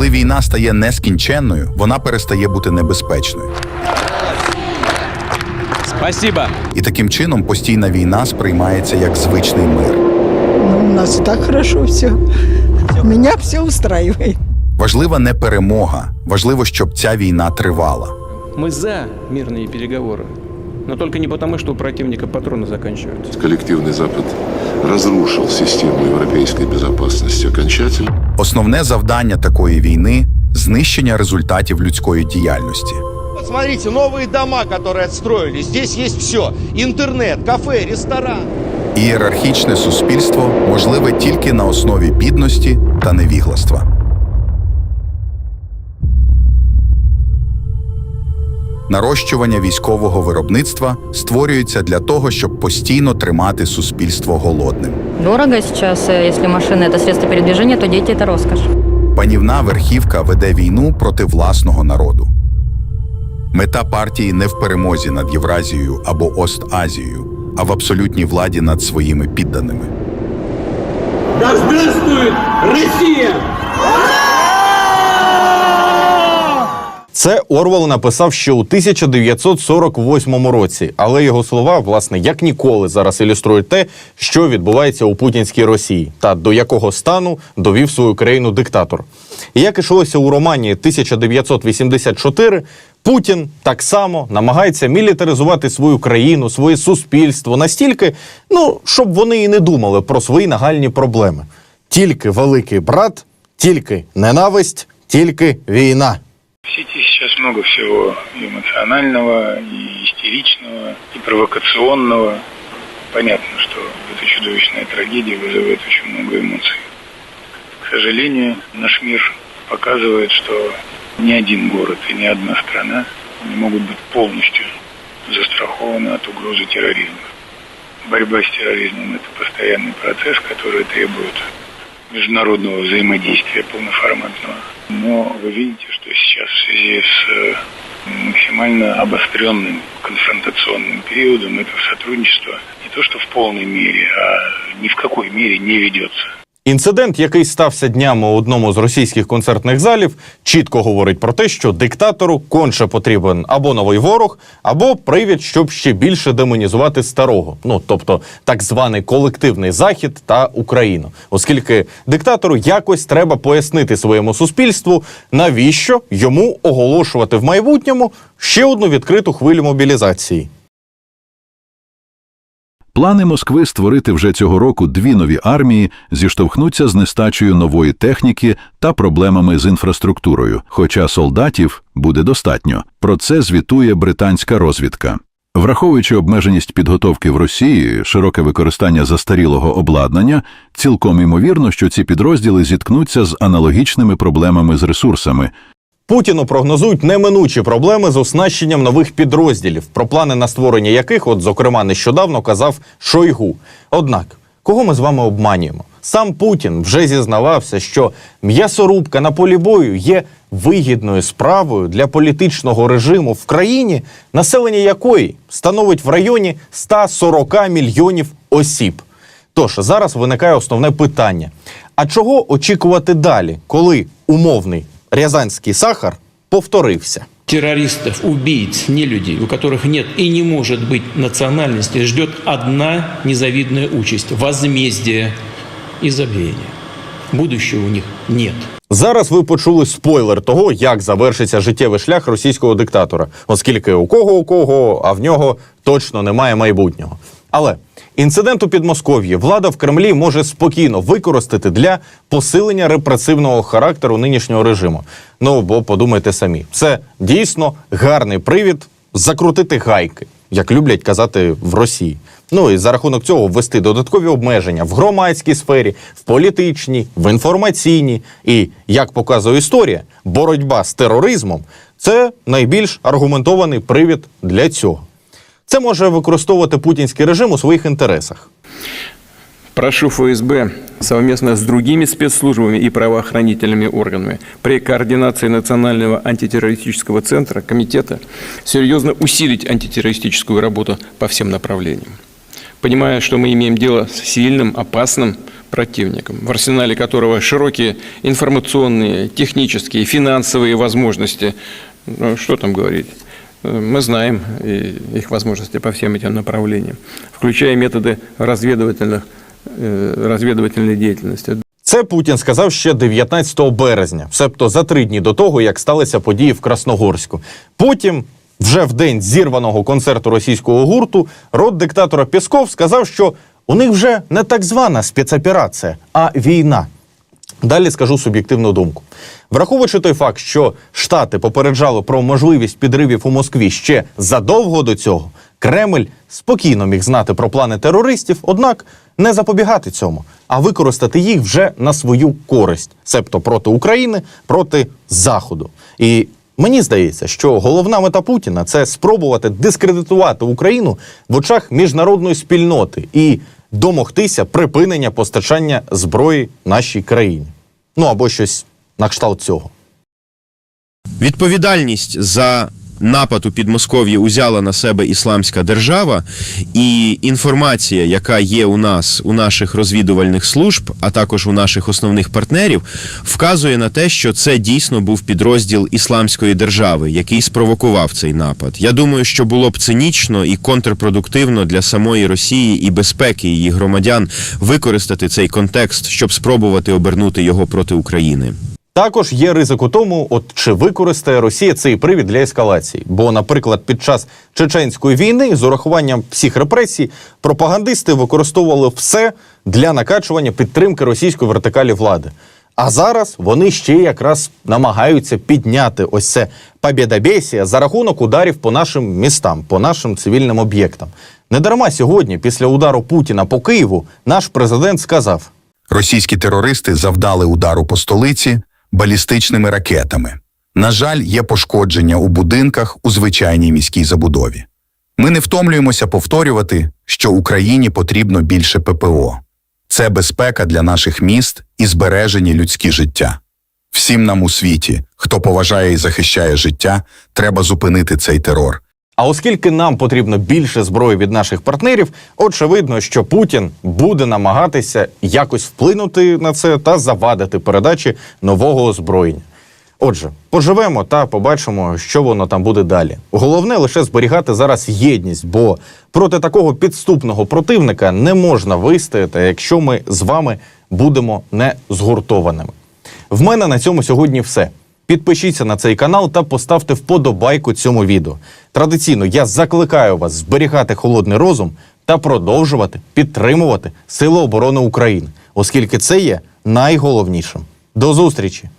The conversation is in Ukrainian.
Коли війна стає нескінченною, вона перестає бути небезпечною. Спасибо. І таким чином постійна війна сприймається як звичний мир. Ну, у нас и так хорошо все. Меня все устраивает. Важлива не перемога, важливо, щоб ця війна тривала. Мы за мирные переговоры. Но только не потому, что у противника патроны заканчиваются. Коллективный Запад разрушил систему европейской безопасности окончательно. Основне завдання такої війни знищення результатів людської діяльності. Вот смотрите, новые дома, которые отстроили. Здесь есть все. Интернет, кафе, ресторан. Ієрархічне суспільство можливе тільки на основі бідності та невігластва. Нарощування військового виробництва створюється для того, щоб постійно тримати суспільство голодним. Дорого сейчас, э, если машина это средство передвижения, то дети это роскошь. Панівна верхівка веде війну проти власного народу. Мета партії не в перемозі над Євразією або Ост-Азією, а в абсолютній владі над своїми підданими. Да здравствует Россия! Це Орвел написав ще у 1948 році, але його слова, власне, як ніколи зараз ілюструють те, що відбувається у путінській Росії та до якого стану довів свою країну диктатор. І як ішлося у романі 1984, Путін так само намагається мілітаризувати свою країну, своє суспільство настільки, ну щоб вони і не думали про свої нагальні проблеми. Тільки великий брат, тільки ненависть, тільки війна. В сети сейчас много всего и эмоционального, и истеричного, и провокационного. Понятно, что эта чудовищная трагедия вызывает очень много эмоций. К сожалению, наш мир показывает, что ни один город и ни одна страна не могут быть полностью застрахованы от угрозы терроризма. Борьба с терроризмом – это постоянный процесс, который требует международного взаимодействия полноформатного. Но вы видите, что сейчас в связи с э, максимально обостренным конфронтационным периодом это сотрудничество не то что в полной мере, а ни в какой мере не ведется. Інцидент, який стався днями у одному з російських концертних залів, чітко говорить про те, що диктатору конче потрібен або новий ворог, або привід, щоб ще більше демонізувати старого. Ну тобто так званий колективний захід та Україну, оскільки диктатору якось треба пояснити своєму суспільству, навіщо йому оголошувати в майбутньому ще одну відкриту хвилю мобілізації. Плани Москви створити вже цього року дві нові армії зіштовхнуться з нестачею нової техніки та проблемами з інфраструктурою, хоча солдатів буде достатньо. Про це звітує британська розвідка. Враховуючи обмеженість підготовки в Росії, широке використання застарілого обладнання, цілком імовірно, що ці підрозділи зіткнуться з аналогічними проблемами з ресурсами, Путіну прогнозують неминучі проблеми з оснащенням нових підрозділів, про плани на створення яких, от зокрема, нещодавно казав Шойгу. Однак, кого ми з вами обманюємо? Сам Путін вже зізнавався, що м'ясорубка на полі бою є вигідною справою для політичного режиму в країні, населення якої становить в районі 140 мільйонів осіб. Тож зараз виникає основне питання: а чого очікувати далі, коли умовний рязанський сахар повторився? террористов, убийц, нелюдей, у которых нет и не может быть национальности, ждет одна незавидная участь – возмездие и забвение. Будущего у них нет. Зараз ви почули спойлер того, як завершиться життєвий шлях російського диктатора, оскільки у кого у кого, а в нього точно немає майбутнього. Але інцидент у Підмосков'ї влада в Кремлі може спокійно використати для посилення репресивного характеру нинішнього режиму. Ну бо подумайте самі, це дійсно гарний привід закрутити гайки, як люблять казати в Росії. Ну і за рахунок цього ввести додаткові обмеження в громадській сфері, в політичній, в інформаційній. І як показує історія, боротьба з тероризмом це найбільш аргументований привід для цього. Це може використовувати путінський режим у своїх інтересах. Прошу ФСБ совместно с другими спецслужбами и правоохранительными органами при координации Национального антитеррористического центра, комитета, серьезно усилить антитеррористическую работу по всем направлениям. Понимая, что мы имеем дело с сильным, опасным противником, в арсенале которого широкие информационные, технические, финансовые возможности. Ну, что там говорить? Э, Мы знаем и их возможности по всем этим направлениям, включая методы разведывательных, э, разведывательной деятельности. Це Путін сказав ще 19 березня, себто за три дні до того, як сталися події в Красногорську. Потім, вже в день зірваного концерту російського гурту, рот диктатора Пєсков сказав, що у них вже не так звана спецоперація, а війна. Далі скажу суб'єктивну думку. Враховуючи той факт, що Штати попереджали про можливість підривів у Москві ще задовго до цього, Кремль спокійно міг знати про плани терористів, однак не запобігати цьому, а використати їх вже на свою користь, себто проти України, проти Заходу. І мені здається, що головна мета Путіна це спробувати дискредитувати Україну в очах міжнародної спільноти і домогтися припинення постачання зброї нашій країні. Ну або щось на кшталт цього. Відповідальність за напад у Підмосков'ї узяла на себе ісламська держава, і інформація, яка є у нас, у наших розвідувальних служб, а також у наших основних партнерів, вказує на те, що це дійсно був підрозділ ісламської держави, який спровокував цей напад. Я думаю, що було б цинічно і контрпродуктивно для самої Росії і безпеки її громадян використати цей контекст, щоб спробувати обернути його проти України. Також є ризик у тому, от чи використає Росія цей привід для ескалації. Бо, наприклад, під час чеченської війни з урахуванням всіх репресій пропагандисти використовували все для накачування підтримки російської вертикалі влади. А зараз вони ще якраз намагаються підняти ось це побєдобєсія за рахунок ударів по нашим містам, по нашим цивільним об'єктам. Недарма сьогодні, після удару Путіна по Києву, наш президент сказав: Російські терористи завдали удару по столиці балістичними ракетами. На жаль, є пошкодження у будинках у звичайній міській забудові. Ми не втомлюємося повторювати, що Україні потрібно більше ППО. Це безпека для наших міст і збережені людські життя. Всім нам у світі, хто поважає і захищає життя, треба зупинити цей терор. А оскільки нам потрібно більше зброї від наших партнерів, очевидно, що Путін буде намагатися якось вплинути на це та завадити передачі нового озброєння. Отже, поживемо та побачимо, що воно там буде далі. Головне лише зберігати зараз єдність, бо проти такого підступного противника не можна вистояти, якщо ми з вами будемо не згуртованими. В мене на цьому сьогодні все. Підпишіться на цей канал та поставте вподобайку цьому відео. Традиційно я закликаю вас зберігати холодний розум та продовжувати підтримувати Сили оборони України, оскільки це є найголовнішим. До зустрічі!